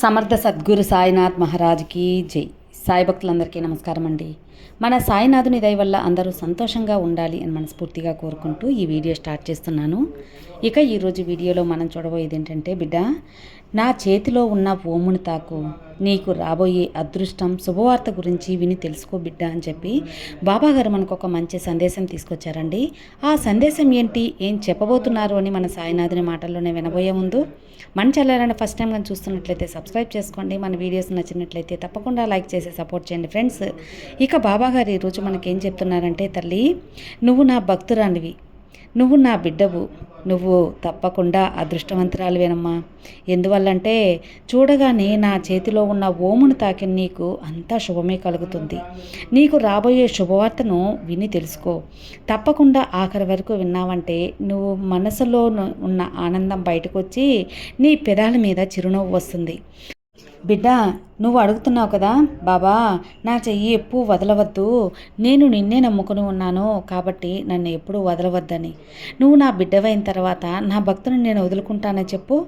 సమర్థ సద్గురు సాయినాథ్ మహారాజ్కి జై. సాయి భక్తులందరికీ నమస్కారం అండి. మన సాయినాథుని దయ వల్ల అందరూ సంతోషంగా ఉండాలి అని మనస్ఫూర్తిగా కోరుకుంటూ ఈ వీడియో స్టార్ట్ చేస్తున్నాను. ఇక ఈరోజు వీడియోలో మనం చూడబోయేది ఏంటంటే బిడ్డ నా చేతిలో ఉన్న ఓముని తాకు. నీకు రాబోయే అదృష్టం శుభవార్త గురించి విని తెలుసుకో బిడ్డ అని చెప్పి బాబా గారు మనకు ఒక మంచి సందేశం తీసుకొచ్చారండి. ఆ సందేశం ఏంటి ఏం చెప్పబోతున్నారు అని మన సాయినాథుని మాటల్లోనే వినబోయే ముందు మన ఛానల్ ఫస్ట్ టైం కానీ చూస్తున్నట్లయితే సబ్స్క్రైబ్ చేసుకోండి. మన వీడియోస్ నచ్చినట్లయితే తప్పకుండా లైక్ చేసి సపోర్ట్ చేయండి ఫ్రెండ్స్ ఇక బాబా గారు ఈరోజు మనకేం చెప్తున్నారంటే తల్లి నువ్వు నా భక్తురానివి నువ్వు నా బిడ్డవు. నువ్వు తప్పకుండా అదృష్టవంతురాలివేనమ్మా. ఎందువల్లంటే చూడగానే నా చేతిలో ఉన్న ఓమును తాకిన నీకు అంతా శుభమే కలుగుతుంది. నీకు రాబోయే శుభవార్తను విని తెలుసుకో. తప్పకుండా ఆఖరి వరకు విన్నావంటే నువ్వు మనసులో ఉన్న ఆనందం బయటకు వచ్చి నీ పెదాల మీద చిరునవ్వు వస్తుంది. బిడ్డ నువ్వు అడుగుతున్నావు కదా? బాబా నా చెయ్యి ఎప్పుడు వదలవద్దు. నేను నిన్నే నమ్ముకుని ఉన్నాను కాబట్టి నన్ను ఎప్పుడూ వదలవద్దని. నువ్వు నా బిడ్డవైన తర్వాత నా భక్తుని నేను వదులుకుంటానని చెప్పు.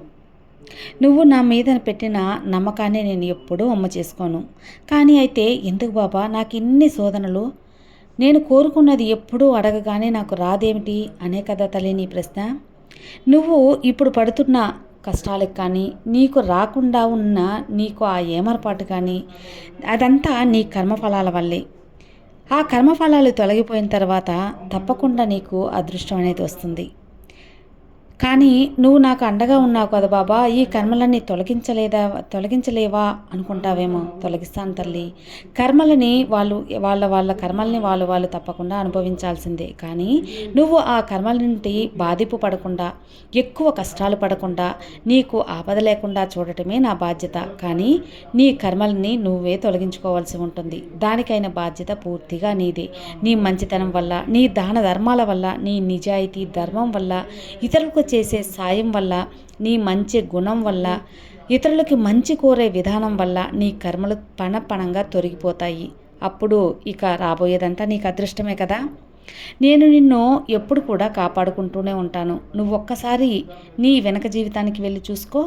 నువ్వు నా మీద పెట్టిన నమ్మకాన్ని నేను ఎప్పుడూ అమ్మ చేసుకోను. కానీ అయితే ఎందుకు బాబా? నాకు ఇన్ని శోధనలు. నేను కోరుకున్నది ఎప్పుడూ అడగగానే నాకు రాదేమిటి? అనే కదా తల్లి నీ ప్రశ్న. నువ్వు ఇప్పుడు పడుతున్న కష్టాలకు కానీ నీకు రాకుండా ఉన్న నీకు ఆ ఏమరపాటు కానీ అదంతా నీ కర్మఫలాల వల్లే. ఆ కర్మఫలాలు తొలగిపోయిన తర్వాత తప్పకుండా నీకు అదృష్టం అనేది వస్తుంది. కానీ నువ్వు నాకు అండగా ఉన్నావు కదా బాబా ఈ కర్మలన్నీ తొలగించలేదా తొలగించలేవా అనుకుంటావేమో. తొలగిస్తాను తల్లి. కర్మలని వాళ్ళు వాళ్ళ వాళ్ళ కర్మల్ని వాళ్ళు వాళ్ళు తప్పకుండా అనుభవించాల్సిందే. కానీ నువ్వు ఆ కర్మల నుండి బాధింపు పడకుండా ఎక్కువ కష్టాలు పడకుండా నీకు ఆపద లేకుండా చూడటమే నా బాధ్యత. కానీ నీ కర్మల్ని నువ్వే తొలగించుకోవాల్సి ఉంటుంది. దానికైన బాధ్యత పూర్తిగా నీదే. నీ మంచితనం వల్ల నీ దాన ధర్మాల వల్ల నీ నిజాయితీ ధర్మం వల్ల ఇతరులకు చేసే సాయం వల్ల నీ మంచి గుణం వల్ల ఇతరులకి మంచి కోరే విధానం వల్ల నీ కర్మలు పణపణంగా తొలగిపోతాయి అప్పుడు ఇక రాబోయేదంతా నీకు అదృష్టమే కదా? నేను నిన్ను ఎప్పుడు కూడా కాపాడుకుంటూనే ఉంటాను. నువ్వు ఒక్కసారి నీ వెనక జీవితానికి వెళ్ళి చూసుకో.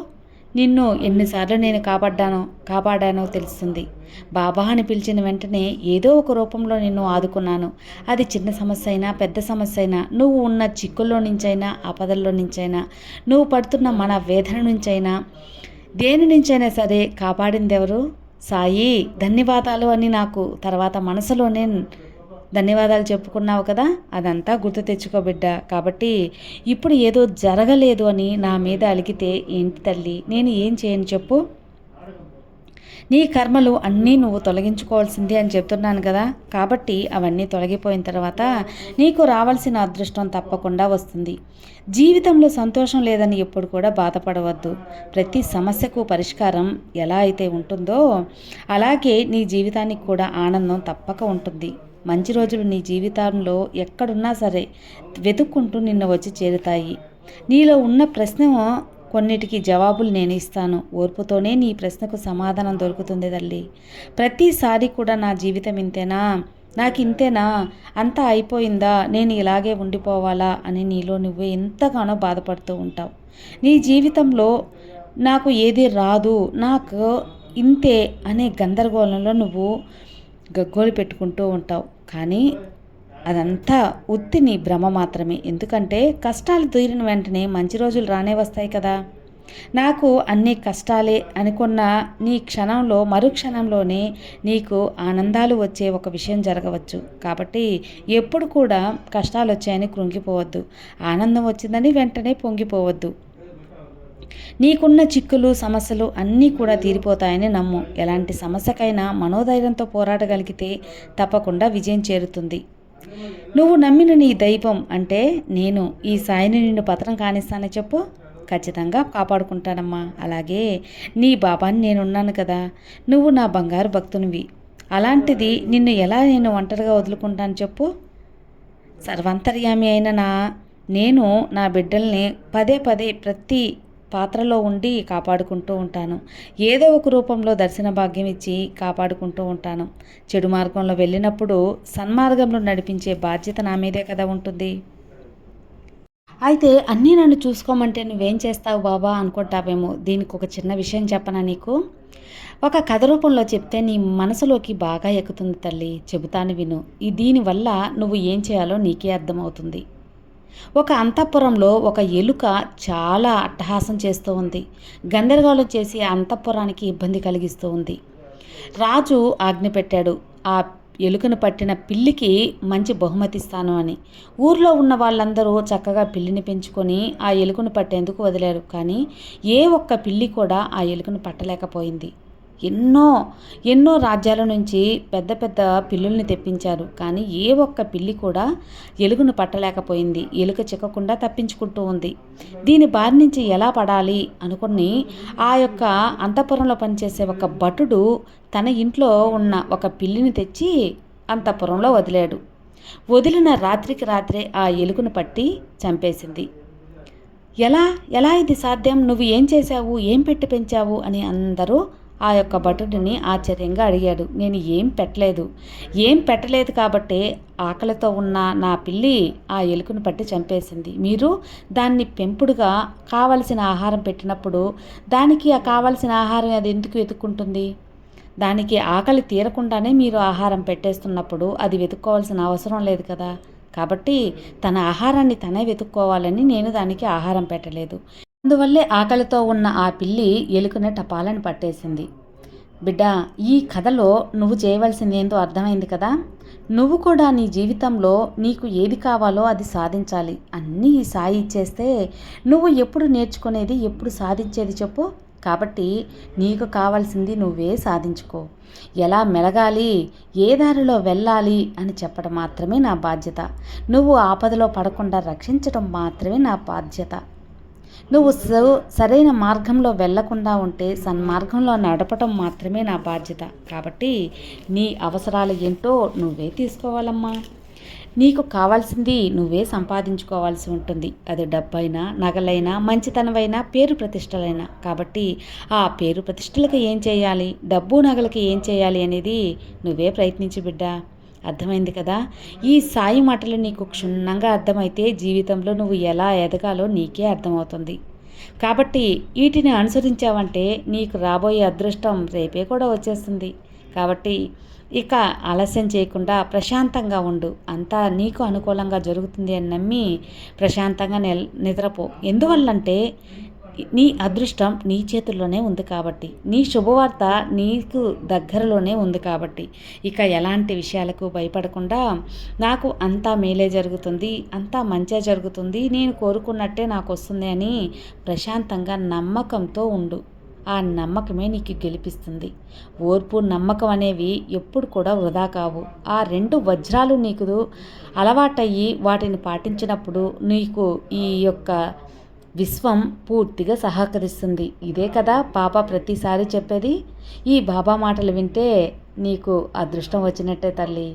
నిన్ను ఎన్నిసార్లు నేను కాపాడ్డానో కాపాడానో తెలుస్తుంది. బాబా అని పిలిచిన వెంటనే ఏదో ఒక రూపంలో నిన్ను ఆదుకున్నాను. అది చిన్న సమస్య అయినా పెద్ద సమస్య అయినా నువ్వు ఉన్న చిక్కుల్లో నుంచైనా ఆపదల్లో నుంచైనా నువ్వు పడుతున్న మన వేదన నుంచైనా దేని నుంచైనా సరే కాపాడింది ఎవరు సాయి ధన్యవాదాలు అని నాకు తర్వాత మనసులోనే ధన్యవాదాలు చెప్పుకున్నావు కదా? అదంతా గుర్తు తెచ్చుకోబిడ్డ కాబట్టి ఇప్పుడు ఏదో జరగలేదు అని నా మీద అలిగితే ఏంటి తల్లి? నేను ఏం చేయను చెప్పు? నీ కర్మలు అన్నీ నువ్వు తొలగించుకోవాల్సిందే అని చెప్తున్నాను కదా. కాబట్టి అవన్నీ తొలగిపోయిన తర్వాత నీకు రావాల్సిన అదృష్టం తప్పకుండా వస్తుంది. జీవితంలో సంతోషం లేదని ఎప్పుడు కూడా బాధపడవద్దు. ప్రతి సమస్యకు పరిష్కారం ఎలా అయితే ఉంటుందో అలాగే నీ జీవితానికి కూడా ఆనందం తప్పక ఉంటుంది. మంచి రోజులు నీ జీవితంలో ఎక్కడున్నా సరే వెతుక్కుంటూ నిన్ను వచ్చి చేరుతాయి. నీలో ఉన్న ప్రశ్న కొన్నిటికి జవాబులు నేను ఇస్తాను. ఓర్పుతోనే నీ ప్రశ్నకు సమాధానం దొరుకుతుంది తల్లి. ప్రతిసారి కూడా నా జీవితం ఇంతేనా? నాకు ఇంతేనా అంతా అయిపోయిందా? నేను ఇలాగే ఉండిపోవాలా? అని నీలో నువ్వు ఎంతగానో బాధపడుతూ ఉంటావు. నీ జీవితంలో నాకు ఏది రాదు నాకు ఇంతే అనే గందరగోళంలో నువ్వు గగ్గోలు పెట్టుకుంటూ ఉంటావు. కానీ అదంతా ఉత్తి నీ భ్రమ మాత్రమే. ఎందుకంటే కష్టాలు తీరిన వెంటనే మంచి రోజులు రానే వస్తాయి కదా. నాకు అన్ని కష్టాలే అనుకున్న నీ క్షణంలో మరు క్షణంలోనే నీకు ఆనందాలు వచ్చే ఒక విషయం జరగవచ్చు. కాబట్టి ఎప్పుడు కూడా కష్టాలు వచ్చాయని కృంగిపోవద్దు. ఆనందం వచ్చిందని వెంటనే పొంగిపోవద్దు. నీకున్న చిక్కులు సమస్యలు అన్నీ కూడా తీరిపోతాయని నమ్ము. ఎలాంటి సమస్యకైనా మనోధైర్యంతో పోరాడగలిగితే తప్పకుండా విజయం చేరుతుంది. నువ్వు నమ్మిన నీ దైవం అంటే నేను ఈ సాయిని నిన్ను పత్రం కానిస్తానని చెప్పు. ఖచ్చితంగా కాపాడుకుంటానమ్మా. అలాగే నీ బాబాని నేనున్నాను కదా. నువ్వు నా బంగారు భక్తునివి. అలాంటిది నిన్ను ఎలా నేను ఒంటరిగా వదులుకుంటాను చెప్పు. సర్వంతర్యామి అయిన నా నేను నా బిడ్డల్ని పదే పదే ప్రతి పాత్రలో ఉండి కాపాడుకుంటూ ఉంటాను. ఏదో ఒక రూపంలో దర్శన భాగ్యం ఇచ్చి కాపాడుకుంటూ ఉంటాను. చెడు మార్గంలో వెళ్ళినప్పుడు సన్మార్గంలో నడిపించే బాధ్యత నా మీదే కదా ఉంటుంది. అయితే అన్నీ నన్ను చూసుకోమంటే నువ్వేం చేస్తావు బాబా అనుకుంటావేమో. దీనికి ఒక చిన్న విషయం చెప్పనా నీకు? ఒక కథ రూపంలో చెప్తే నీ మనసులోకి బాగా ఎక్కుతుంది తల్లి. చెబుతాను విను. ఈ దీనివల్ల నువ్వు ఏం చేయాలో నీకే అర్థమవుతుంది. ఒక అంతఃపురంలో ఒక ఎలుక చాలా అట్టహాసం చేస్తూ ఉంది. గందరగోళం చేసి అంతఃపురానికి ఇబ్బంది కలిగిస్తూ ఉంది. రాజు ఆజ్ఞ పెట్టాడు ఆ ఎలుకను పట్టిన పిల్లికి మంచి బహుమతి ఇస్తాను అని. ఊర్లో ఉన్న వాళ్ళందరూ చక్కగా పిల్లిని పెంచుకొని ఆ ఎలుకను పట్టేందుకు వదిలారు. కానీ ఏ ఒక్క పిల్లి కూడా ఆ ఎలుకను పట్టలేకపోయింది. ఎన్నో ఎన్నో రాజ్యాల నుంచి పెద్ద పెద్ద పిల్లుల్ని తెప్పించారు. కానీ ఏ ఒక్క పిల్లి కూడా ఎలుగును పట్టలేకపోయింది. ఎలుక చిక్కకుండా తప్పించుకుంటూ ఉంది. దీని బారి నుంచి ఎలా పడాలి అనుకుని ఆ యొక్క అంతఃపురంలో పనిచేసే ఒక భటుడు తన ఇంట్లో ఉన్న ఒక పిల్లిని తెచ్చి అంతఃపురంలో వదిలాడు. వదిలిన రాత్రికి రాత్రే ఆ ఎలుకను పట్టి చంపేసింది. ఎలా? ఎలా ఇది సాధ్యం? నువ్వు ఏం చేశావు? ఏం పెట్టి పెంచావు? అని అందరూ ఆ యొక్క భటుడిని ఆశ్చర్యంగా అడిగాడు. నేను ఏం పెట్టలేదు. ఏం పెట్టలేదు కాబట్టి ఆకలితో ఉన్న నా పిల్లి ఆ ఎలుకను పట్టి చంపేసింది. మీరు దాన్ని పెంపుడుగా కావలసిన ఆహారం పెట్టినప్పుడు దానికి ఆ కావలసిన ఆహారం అది ఎందుకు వెతుక్కుంటుంది? దానికి ఆకలి తీరకుండానే మీరు ఆహారం పెట్టేస్తున్నప్పుడు అది వెతుక్కోవాల్సిన అవసరం లేదు కదా. కాబట్టి తన ఆహారాన్ని తనే వెతుక్కోవాలని నేను దానికి ఆహారం పెట్టలేదు. అందువల్లే ఆకలితో ఉన్న ఆ పిల్లి ఎలుకని టపాలని పట్టేసింది. బిడ్డ ఈ కథలో నువ్వు చేయవలసిందేందో అర్థమైంది కదా? నువ్వు కూడా నీ జీవితంలో నీకు ఏది కావాలో అది సాధించాలి. అన్నీ ఈ సాయి ఇచ్చేస్తే నువ్వు ఎప్పుడు నేర్చుకునేది ఎప్పుడు సాధించేది చెప్పు. కాబట్టి నీకు కావాల్సింది నువ్వే సాధించుకో. ఎలా మెలగాలి ఏ దారిలో వెళ్ళాలి అని చెప్పడం మాత్రమే నా బాధ్యత. నువ్వు ఆపదలో పడకుండా రక్షించడం మాత్రమే నా బాధ్యత. నువ్వు సరైన మార్గంలో వెళ్ళకుండా ఉంటే సన్మార్గంలో నడపటం మాత్రమే నా బాధ్యత. కాబట్టి నీ అవసరాలు ఏంటో నువ్వే తీసుకోవాలమ్మా. నీకు కావాల్సింది నువ్వే సంపాదించుకోవాల్సి ఉంటుంది. అది డబ్బైనా నగలైనా మంచితనమైనా పేరు ప్రతిష్టలైనా. కాబట్టి ఆ పేరు ప్రతిష్టలకు ఏం చేయాలి? డబ్బు నగలకి ఏం చేయాలి అనేది నువ్వే ప్రయత్నించి బిడ్డా. అర్థమైంది కదా? ఈ సాయి మాటలు నీకు క్షుణ్ణంగా అర్థమైతే జీవితంలో నువ్వు ఎలా ఎదగాలో నీకే అర్థమవుతుంది. కాబట్టి వీటిని అనుసరించావంటే నీకు రాబోయే అదృష్టం రేపే కూడా వచ్చేస్తుంది. కాబట్టి ఇక ఆలస్యం చేయకుండా ప్రశాంతంగా ఉండు. అంతా నీకు అనుకూలంగా జరుగుతుంది అని నమ్మి ప్రశాంతంగా నిద్రపో. ఎందువల్లంటే నీ అదృష్టం నీ చేతుల్లోనే ఉంది కాబట్టి. నీ శుభవార్త నీకు దగ్గరలోనే ఉంది కాబట్టి. ఇక ఎలాంటి విషయాలకు భయపడకుండా నాకు అంతా మేలే జరుగుతుంది అంతా మంచే జరుగుతుంది నేను కోరుకున్నట్టే నాకు వస్తుంది అని ప్రశాంతంగా నమ్మకంతో ఉండు. ఆ నమ్మకమే నీకు గెలిపిస్తుంది. ఓర్పు నమ్మకం అనేవి ఎప్పుడు కూడా వృధా కావు. ఆ రెండు వజ్రాలు నీకు అలవాటయ్యి వాటిని పాటించినప్పుడు నీకు ఈ యొక్క విశ్వం పూర్తిగా సహకరిస్తుంది. ఇదే కదా పాప ప్రతిసారి చెప్పేది? ఈ బాబా మాటలు వింటే నీకు అదృష్టం వచ్చినట్టే తల్లి.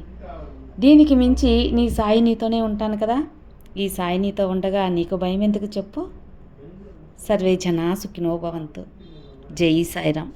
దీనికి మించి నీ సాయి నీతోనే ఉంటాను కదా? ఈ సాయి నీతో ఉండగా నీకు భయం ఎందుకు చెప్పు? సర్వే జనా సుఖినోభవంతు జై సాయిరామ్.